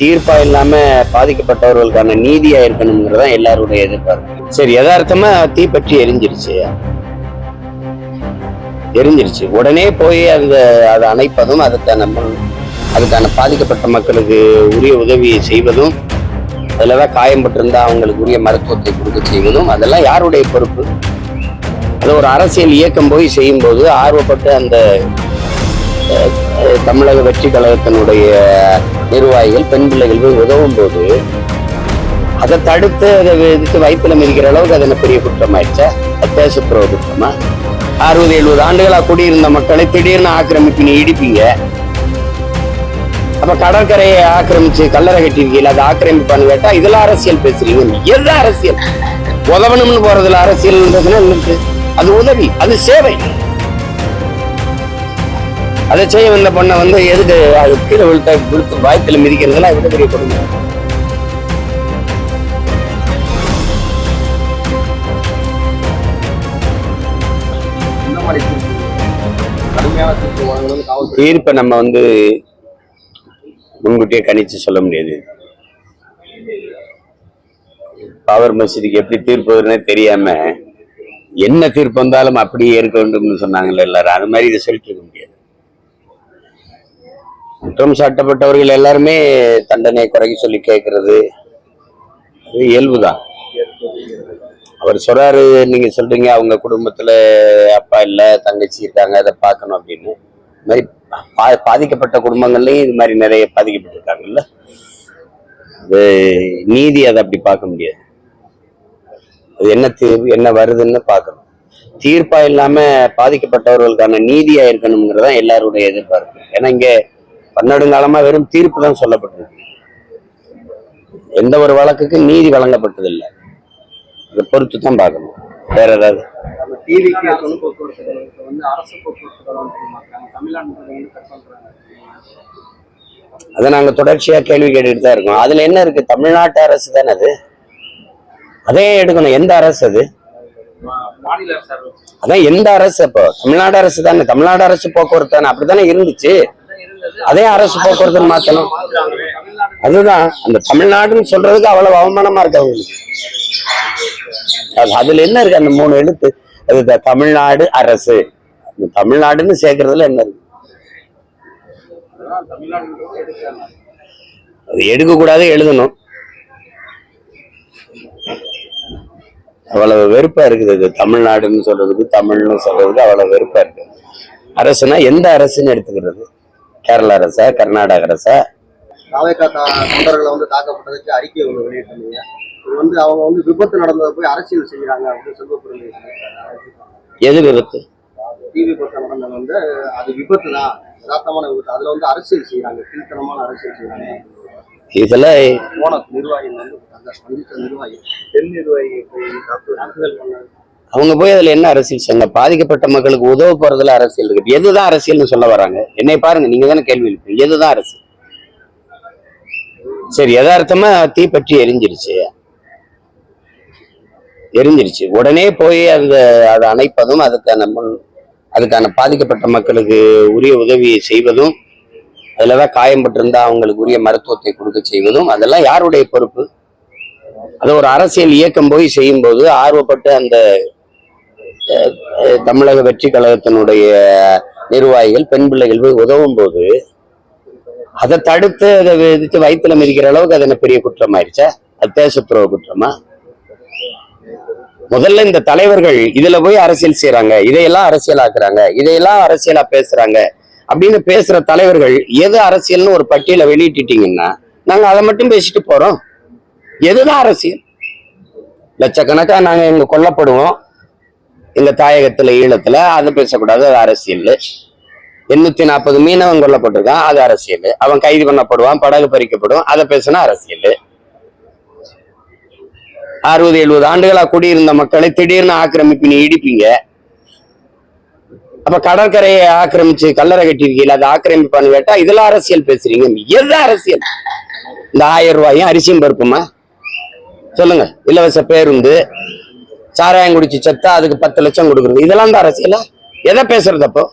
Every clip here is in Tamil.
தீர்ப்பா இல்லாம பாதிக்கப்பட்டவர்களுக்கான நீதியா இருக்கணுங்கிறதான் எல்லாருடைய எதிர்பார்ப்பு. சரி யதார்த்தமா தீப்பற்றி எரிஞ்சிருச்சு. எரிஞ்சிருச்சு. உடனே போய் அந்த அதை அணைப்பதும் அதுக்கான அதுக்கான பாதிக்கப்பட்ட மக்களுக்கு உரிய உதவியை செய்வதும் அதில் தான் காயம்பட்டிருந்தா அவங்களுக்கு உரிய மருத்துவத்தை கொடுக்க செய்வதும் அதெல்லாம் யாருடைய பொறுப்பு? அது ஒரு அரசியல் இயக்கம் போய் செய்யும்போது ஆர்வப்பட்டு அந்த தமிழக வெற்றி கழகத்தினுடைய நிர்வாகிகள் பெண் பிள்ளைகள் போய் உதவும் போது அதை தடுத்து அதை விதித்து வயிற்றுல மிதிக்கிற அளவுக்கு அது என்ன பெரிய குற்றமாயிடுச்சா? அது தேசத்துறவு குற்றமா? அறுபது எழுபது ஆண்டுகளாக குடியிருந்த மக்களை திடீர்னு ஆக்கிரமிப்பு நீ இடிப்பீங்க. அப்ப கடற்கரையை ஆக்கிரமிச்சு கல்லறை கட்டிருக்கீங்க அதை ஆக்கிரமிப்பான்னு கேட்டா இதுல அரசியல் பேசுறீங்க. எது அரசியல்? உதவணும்னு போறதுல அரசியல் அது உதவி அது சேவை. அதை செய்ய வந்த பொண்ணை வந்து எதுக்கு அது கீழே விழுத்த விழுத்து வாய்த்துல மிதிக்கிறதுலாம் எவ்வளவு பெரிய கொடுமை. தீர்ப்பு? நம்ம வந்து முன்கூட்டியே கணிச்சு சொல்ல முடியாது. பாபர் மசூதிக்கு எப்படி தீர்ப்பு வரும்னே தெரியாம என்ன தீர்ப்பு வந்தாலும் அப்படியே ஏற்க வேண்டும்னு சொன்னாங்கல்ல எல்லாரும். அது மாதிரி இதை சொல்லிட்டு இருக்க முடியாது. குற்றம் சாட்டப்பட்டவர்கள் எல்லாருமே தண்டனை குறைக்க சொல்லி கேட்கறது அது இயல்புதான். அவர் சொல்றாரு நீங்க சொல்றீங்க அவங்க குடும்பத்துல அப்பா இல்ல தங்கச்சி இருக்காங்க அதை பார்க்கணும் அப்படின்னு. இது மாதிரி பா- பாதிக்கப்பட்ட குடும்பங்கள்லயும் இது மாதிரி நிறைய பாதிக்கப்பட்டிருக்காங்கல்ல. அது நீதி அதை அப்படி பார்க்க முடியாது. அது என்ன தீர்வு என்ன வருதுன்னு பார்க்கணும். தீர்ப்பா இல்லாம பாதிக்கப்பட்டவர்களுக்கான நீதியா இருக்கணுங்கிறதான் எல்லாருடைய எதிர்பார்ப்பு. ஏன்னா இங்க பன்னெடுங்காலமா வெறும் தீர்ப்பு தான் சொல்லப்பட்டிருக்கு. எந்த ஒரு வழக்குக்கு நீதி வழங்கப்பட்டதில்லை. அதை பொறுத்து தான் பார்க்கணும். வேற ஏதாவது? டிவிக்கு போக்குவரத்து வந்து அரசு போக்குவரத்து தமிழ்நாடு அதை நாங்க தொடர்ச்சியா கேள்வி கேட்டுட்டு தான் இருக்கோம். அதுல என்ன இருக்கு? தமிழ்நாட்டு அரசு தானே அது? அதே எடுக்கணும். எந்த அரசு அது? அதான் எந்த அரசு அப்போ? தமிழ்நாடு அரசு தானே. தமிழ்நாடு அரசு போக்குவரத்து தானே. அப்படித்தானே இருந்துச்சு. அதே அரசு போக்குவரத்து மாத்தணும். அதுதான். அந்த தமிழ்நாடுன்னு சொல்றதுக்கு அவ்வளவு அவமானமா இருக்கு அவங்களுக்கு. அதுல என்ன இருக்கு? அந்த மூணு எழுத்து. அது தமிழ்நாடு அரசு. தமிழ்நாடுன்னு சேர்க்கறதுல என்ன இருக்கு? அது எடுக்க கூடாது அது எடுக்கக்கூடாது எழுதணும். அவ்வளவு வெறுப்பா இருக்குது. இது தமிழ்நாடுன்னு சொல்றதுக்கு தமிழ்னு சொல்றதுக்கு அவ்வளவு வெறுப்பா இருக்கு. அரசுனா எந்த அரசுன்னு எடுத்துக்கிறது? கேரள அரசா கர்நாடக அரசா. தாவேக்கா தொண்டர்களை வந்து தாக்கப்பட்டதுக்கு அறிக்கை ஒன்று வெளியிட்டிருந்தீங்க. இது வந்து அவங்க வந்து விபத்து நடந்ததை போய் அரசியல் செய்யறாங்க அப்படின்னு செல்வப்பிரமணி எது விபத்து? தீ விபத்து நடந்தது வந்து அது விபத்து தான் யதார்த்தமான விபத்து. அதுல வந்து அரசியல் செய்யறாங்க கீழ்த்தனமான அரசியல் செய்யறாங்க இதெல்லாம் போன நிர்வாகி வந்து அந்த நிர்வாகி. பெண் நிர்வாகி போய் தாக்கு- தாக்குதல் பண்ணாங்க அவங்க போய் அதுல என்ன அரசியல் செய்ய பாதிக்கப்பட்ட மக்களுக்கு உதவ போறதுல அரசியல் இருக்கு. எதுதான் அரசியல்னு சொல்ல வராங்க? என்னை பாருங்க நீங்க தானே கேள்வி எழுப்பி எதுதான் அரசியல்? சரி யதார்த்தமா தீப்பற்றி எரிஞ்சிருச்சு. எரிஞ்சிருச்சு. உடனே போய் அந்த அதை அணைப்பதும் அதுக்கான முன் அதுக்கான பாதிக்கப்பட்ட மக்களுக்கு உரிய உதவியை செய்வதும் அதில் தான் காயம்பட்டிருந்தா அவங்களுக்கு உரிய மருத்துவத்தை கொடுக்க செய்வதும் அதெல்லாம் யாருடைய பொறுப்பு? அது ஒரு அரசியல் இயக்கம் போய் செய்யும்போது ஆர்வப்பட்டு அந்த தமிழக வெற்றி கழகத்தினுடைய நிர்வாகிகள் பெண் பிள்ளைகள் போய் உதவும் போது அதை தடுத்து அதை விதித்து வயிற்றுல மிதிக்கிற அளவுக்கு அது என்ன பெரிய குற்றமாயிருச்சா? அது தேசத்துறவு குற்றமா? முதல்ல இந்த தலைவர்கள் இதுல போய் அரசியல் செய்யறாங்க இதையெல்லாம் அரசியலாக்குறாங்க இதையெல்லாம் அரசியலா பேசுறாங்க அப்படின்னு பேசுற தலைவர்கள் எது அரசியல்னு ஒரு பட்டியலை வெளியிட்டுட்டீங்கன்னா நாங்க அதை மட்டும் பேசிட்டு போறோம். எதுதான் அரசியல்? லட்சக்கணக்கா நாங்க இங்க கொல்லப்படுவோம். இந்த தாயகத்துல ஈழத்துல அது பேசக்கூடாது அது அரசியல் எண்ணூத்தி நாற்பது மீனவன் கொல்லப்பட்டிருக்கான் அது அரசியல் அவன் கைது பண்ணப்படுவான் படகு பறிக்கப்படும் அதை பேசினா அரசியல் அறுபது எழுபது ஆண்டுகளா குடியிருந்த மக்களை திடீர்னு ஆக்கிரமிப்பு நீ இடிப்பீங்க. அப்ப கடற்கரையை ஆக்கிரமிச்சு கல்லறை கட்டிருக்கீங்க அதை ஆக்கிரமிப்பான்னு கேட்டா இதெல்லாம் அரசியல் பேசுறீங்க. எது அரசியல்? இந்த ஆயிரம் ரூபாயும் அரிசியும் பருப்புமா? சொல்லுங்க. இலவச பேருந்து சாராயம் குடிச்சு செத்தா அதுக்கு பத்து லட்சம் கொடுக்குறது. இதெல்லாம் தான் அரசியலா. எதை பேசுறது அப்போ?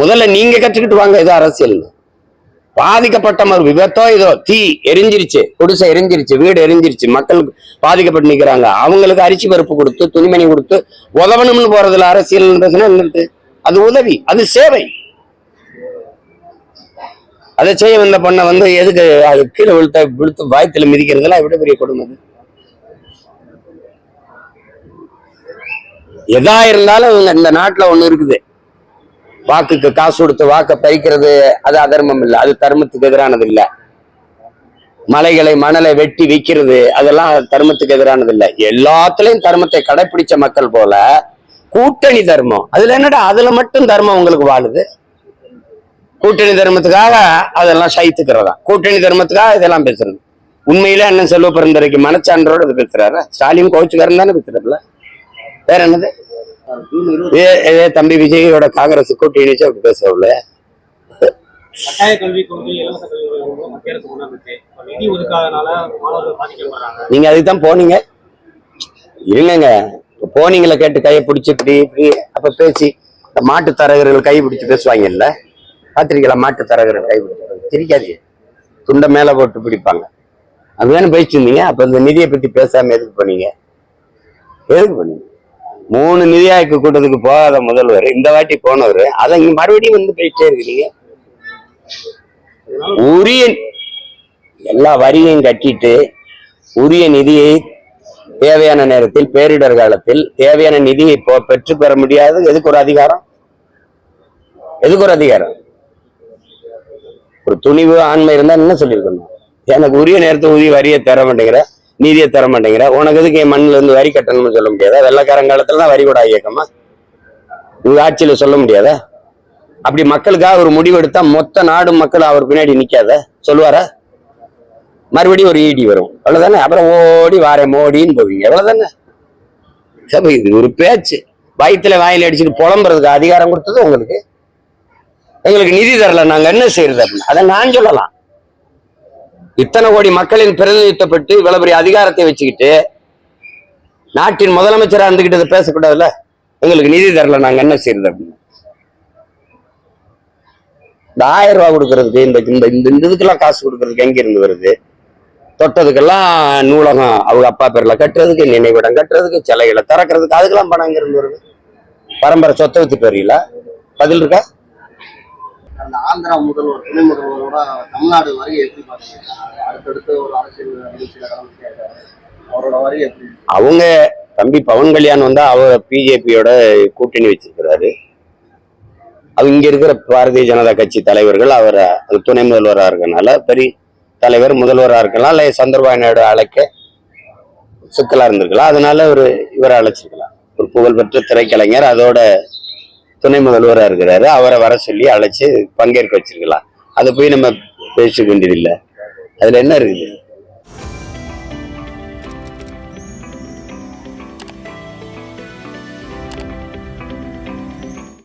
முதல்ல நீங்க கற்றுக்கிட்டு வாங்க இது அரசியல். பாதிக்கப்பட்ட ஒரு விபத்தோ இதோ தீ எரிஞ்சிருச்சு குடிசை எரிஞ்சிருச்சு வீடு எரிஞ்சிருச்சு மக்கள் பாதிக்கப்பட்டு நிக்கிறாங்க. அவங்களுக்கு அரிசி பருப்பு கொடுத்து துணிமணி கொடுத்து உதவணும்னு போறதுல அரசியல் அது உதவி அது சேவை. அதை செய்ய வந்த பொண்ணை வந்து எதுக்கு அது கீழே விழுத்த விழுத்து வாய்த்துல மிதிக்கிறதுலாம் விட பெரிய கொடுமை எதா இருந்தாலும் இவங்க இந்த நாட்டுல ஒண்ணு இருக்குது. வாக்குக்கு காசு கொடுத்து வாக்கை பறிக்கிறது அது அதர்மம் இல்ல. அது தர்மத்துக்கு எதிரானது இல்ல. மலைகளை மணலை வெட்டி விக்கிறது அதெல்லாம் தர்மத்துக்கு எதிரானது இல்ல. எல்லாத்துலயும் தர்மத்தை கடைபிடிச்ச மக்கள் போல கூட்டணி தர்மம். அதுல என்னடா? அதுல மட்டும் தர்மம் உங்களுக்கு வாழுது? கூட்டணி தர்மத்துக்காக அதெல்லாம் சைத்துக்கிறதா கூட்டணி தர்மத்துக்காக இதெல்லாம் பேசுறது. உண்மையில அண்ணன் செல்வ பிறந்தரைக்கு மனச்சான்றோட இது பேசுறாரு. ஸ்டாலின் கோச்சுக்காரன் தானே பேசுறாருல? வேற என்னது? ஏ தம்பி விஜயோட காங்கிரஸ் அப்படி நிதி ஒதுக்காதனால மாணவர்கள் பாதிக்கப்படுறாங்க. நீங்க அதுக்கு தான் போனீங்க. இப்ப போனீங்களே கேட்டு கையை பிடிச்சி இப்படி இப்படி அப்ப பேசி மாட்டு தரகர்கள் கை பிடிச்சு பேசுவாங்கல்ல? பாத்திரிக்கல மாட்டு தரகர்கள் கை பிடிச்சு சிரிக்காதீங்க. துண்டை மேல போட்டு பிடிப்பாங்க. அதுதானே பேசிட்டு இருந்தீங்க? அப்ப இந்த நிதியை பத்தி பேசாம எதுக்கு பண்ணீங்க எதுக்கு பண்ணீங்க மூணு நிதி ஆய்வு கூட்டத்துக்கு போகாத முதல்வர். இந்த வாட்டி போனவர். அதை இங்க மறுபடியும் வந்து போயிட்டே இருக்கிறீங்க உரிய எல்லா வரியும் கட்டிட்டு உரிய நிதியை தேவையான நேரத்தில் பேரிடர் காலத்தில் தேவையான நிதியை பெற்று பெற முடியாது. எதுக்கு ஒரு அதிகாரம்? எதுக்கு ஒரு அதிகாரம்? ஒரு துணிவு ஆண்மை இருந்தா என்ன சொல்லியிருக்கணும்? எனக்கு உரிய நேரத்தை உரிய வரியை தர மாட்டேங்கிற. நீதியை தர மாட்டேங்கிற. உனக்கு எதுக்கு என் மண்ணில் இருந்து வரி கட்டணும்னு சொல்ல முடியாதா? வெள்ளக்காரங்காலத்தில் தான் வரி கூட இயக்கமா? உங்க ஆட்சியில் சொல்ல முடியாதா? அப்படி மக்களுக்காக ஒரு முடிவு எடுத்தா மொத்த நாடு மக்கள் அவர் பின்னாடி நிற்காத சொல்லுவாரா? மறுபடியும் ஒரு ஈடி வரும். அவ்வளோதானே அப்புறம் ஓடி வாரேன் மோடின்னு போவீங்க. அவ்வளோதானே சரி இது ஒரு பேச்சு. வயிற்றுல வாயில் அடிச்சுட்டு புலம்புறதுக்கு அதிகாரம் கொடுத்தது உங்களுக்கு. எங்களுக்கு நிதி தரல. நாங்கள் என்ன செய்யறது அப்படின்னு. அதை நான் சொல்லலாம். இத்தனை கோடி மக்களின் பிரதிநிதித்துவப்பட்டு இவ்வளவு பெரிய அதிகாரத்தை வச்சுக்கிட்டு நாட்டின் முதலமைச்சரா இருந்துகிட்டு பேசக்கூடாதுல்ல? எங்களுக்கு நிதி தரல நாங்க என்ன செய்யறது அப்படின்னு. இந்த ஆயிரம் ரூபாய் கொடுக்கறதுக்கு இந்த இந்த இந்த இந்த இதுக்கெல்லாம் காசு கொடுக்கறதுக்கு எங்க இருந்து வருது? தொட்டதுக்கெல்லாம் நூலகம் அவங்க அப்பா பேர்ல கட்டுறதுக்கு நினைவிடம் கட்டுறதுக்கு சிலைகளை திறக்கிறதுக்கு அதுக்கெல்லாம் பணம் எங்க இருந்து வருது? பரம்பரை சொத்தை வச்சு பதில் இருக்கா? அந்த ஆந்திரா முதல்வர் துணை முதல்வரோட தமிழ்நாடு வரி எப்படி பாத்தீங்க அடுத்தடுத்து ஒரு அரசியல் நிகழ்ச்சியில கலந்துட்டே அவரோட வரி எப்படி அவங்க தம்பி பவன் கல்யாண் வந்தா அவர் பிஜேபியோட கூட்டணி வச்சிருக்கிறாரு. அது இங்க இருக்கிற பாரதிய ஜனதா கட்சி தலைவர்கள் அவர் துணை முதல்வராக இருக்கனால பெரிய தலைவர் முதல்வராக இருக்கலாம் இல்லை சந்திரபாபு நாயுடு அழைக்க சிக்கலா இருந்திருக்கலாம். அதனால ஒரு இவரை அழைச்சிருக்கலாம். ஒரு புகழ்பெற்ற திரைக்கலைஞர் அதோட துணை முதல்வராக இருக்கிறாரு. அவரை வர சொல்லி அழைச்சி பங்கேற்க வச்சிருக்கலாம். அதை போய் நம்ம பேச வேண்டியதில்லை அதில் என்ன இருக்குது?